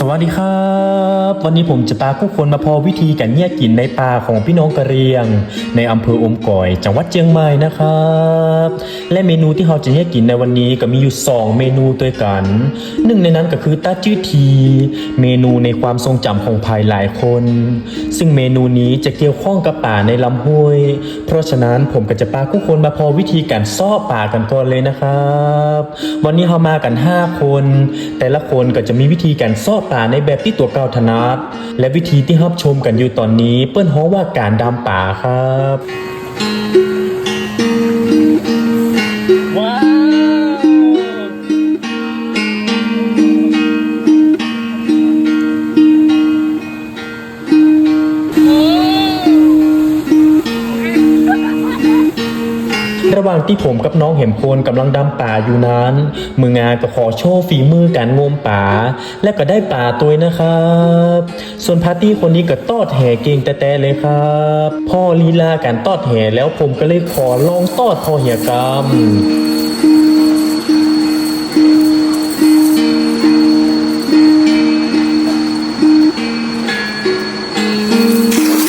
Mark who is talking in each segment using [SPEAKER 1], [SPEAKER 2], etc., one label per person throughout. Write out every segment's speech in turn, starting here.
[SPEAKER 1] สวัสดีครับ วันนี้ผมจะพาผู้คนมาพอวิธีการแยกกินในป่าของพี่น้องกะเรียง ในอำเภออมก่อยจังหวัดเชียงใหม่นะครับ และเมนูที่เราจะแยกกินในวันนี้ก็มีอยู่ 2 เมนูด้วยกันหนึ่งในนั้นก็คือตาจื้อที เมนูในความทรงจำของภายหลายคน ซึ่งเมนูนี้จะเกี่ยวข้องกับป่าในลำห้วย เพราะฉะนั้นผมก็จะพาผู้คนมาพอวิธีการซ่อป่ากันก่อนเลยนะครับ วันนี้เรามากัน 5 คน แต่ละคนก็จะมีวิธีการซ่อป่าในแบบที่ตัวเก่าถนัดและวิธีที่ฮับชมกันอยู่ตอนนี้ เปิ้นฮ้อว่าการดำป่าครับว้า ระหว่างที่ผมกับน้องเห็มโคนกำลังดำป่าอยู่นั้น มืองานก็ขอโชว์ฝีมือการงมป่า และก็ได้ป่าตัวนะครับ ส่วนพาร์ตี้คนนี้ก็ตอดแห่เก่งแต่ๆเลยครับ พ่อลีลาการตอดแห่แล้วผมก็เลยขอลองตอดพอเหียกรรม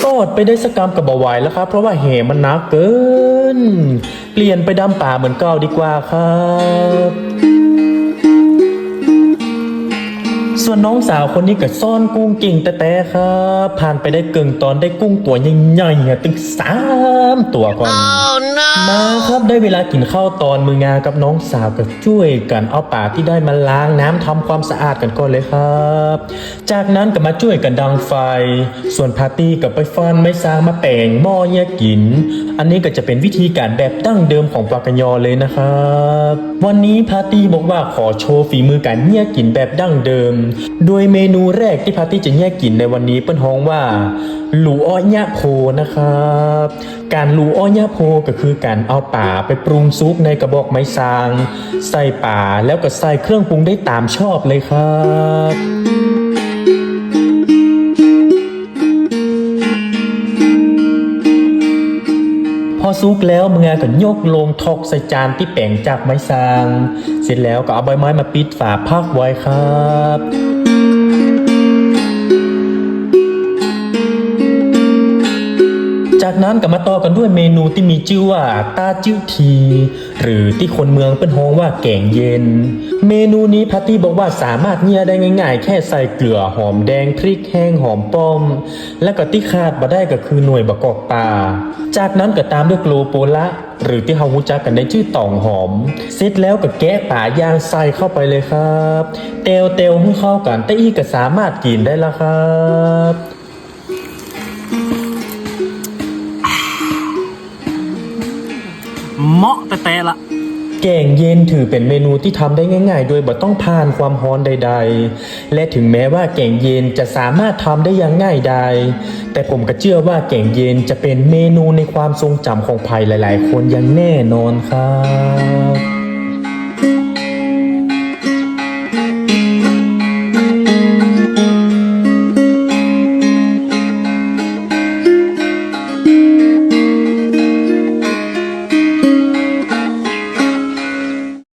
[SPEAKER 1] ตอดไปได้สกกรรมกับบาไหวแล้วครับ เพราะว่าเหมันหนักเกิน เปลี่ยนไปดำป่าเหมือนเก่าดีกว่าครับ ส่วนน้องสาวคนนี้ก็ซ่อนกุ้งเก่งแต่แต่ครับ ผ่านไปได้เกิงตอนได้กุ้งตัวใหญ่ๆอะตึงสามตัวก่อนมาครับได้เวลากินข้าวตอนมืองากับน้องสาวก็ช่วยกันเอาป่าที่ได้มาล้างน้ำทำความสะอาดกันก่อนเลยครับ จากนั้นก็มาช่วยกันดังไฟ ส่วนพาร์ตี้กับไปฟันไม้ซางมาแปลงหม้อแยกกิน อันนี้ก็จะเป็นวิธีการแบบดั้งเดิมของปากกยอเลยนะครับ วันนี้พาร์ตี้บอกว่าขอโชว์ฝีมือการแยกกินแบบดั้งเดิมโดยเมนูแรกที่พาร์ตี้จะแยกกินในวันนี้เปิ้นฮ้องว่าหลูอ้อยะโพนะครับ การหลูอ้อยะโพก็คือการเอาป่าไปปรุงซุปในกระบอกไม้ซาง ใส่ป่าแล้วก็ใส่เครื่องปรุงได้ตามชอบเลยครับ อซุกแล้วมึงก็ยกลงทอกใส่จานที่แป่งจากไม้สาง เสร็จแล้วก็เอาใบไม้มาปิดฝาพักไว้ครับ นั้นก็มาต่อกันด้วยเมนูที่มีชื่อว่าตาจิ้วที หรือที่คนเมืองเป็นฮ้องว่าแกงเย็น เมนูนี้พัตตี้บอกว่าสามารถเนียได้ง่าย ๆ แค่ใส่เกลือหอมแดงพริกแห้งหอมป้อม และก็ที่ขาดมาได้ก็คือหน่วยบะกอกป่าจากนั้นก็ตามด้วยโกลโปละหรือที่เฮารู้จักกันในชื่อต่องหอม เสร็จแล้วก็แกะป่ายางใส่เข้าไปเลยครับ เตลเตลให้เข้ากันแต่อีกก็สามารถกินได้แล้วครับ
[SPEAKER 2] เหมาะแต่แต่ละ
[SPEAKER 1] แกงเย็นถือเป็นเมนูที่ทำได้ง่าย ๆ โดยบ่ต้องผ่านความร้อนใด ๆ และถึงแม้ว่าแกงเย็นจะสามารถทำได้อย่างง่ายดายแต่ผมก็เชื่อว่าแกงเย็นจะเป็นเมนูในความทรงจำของใครหลาย ๆ คนอย่างแน่นอนครับ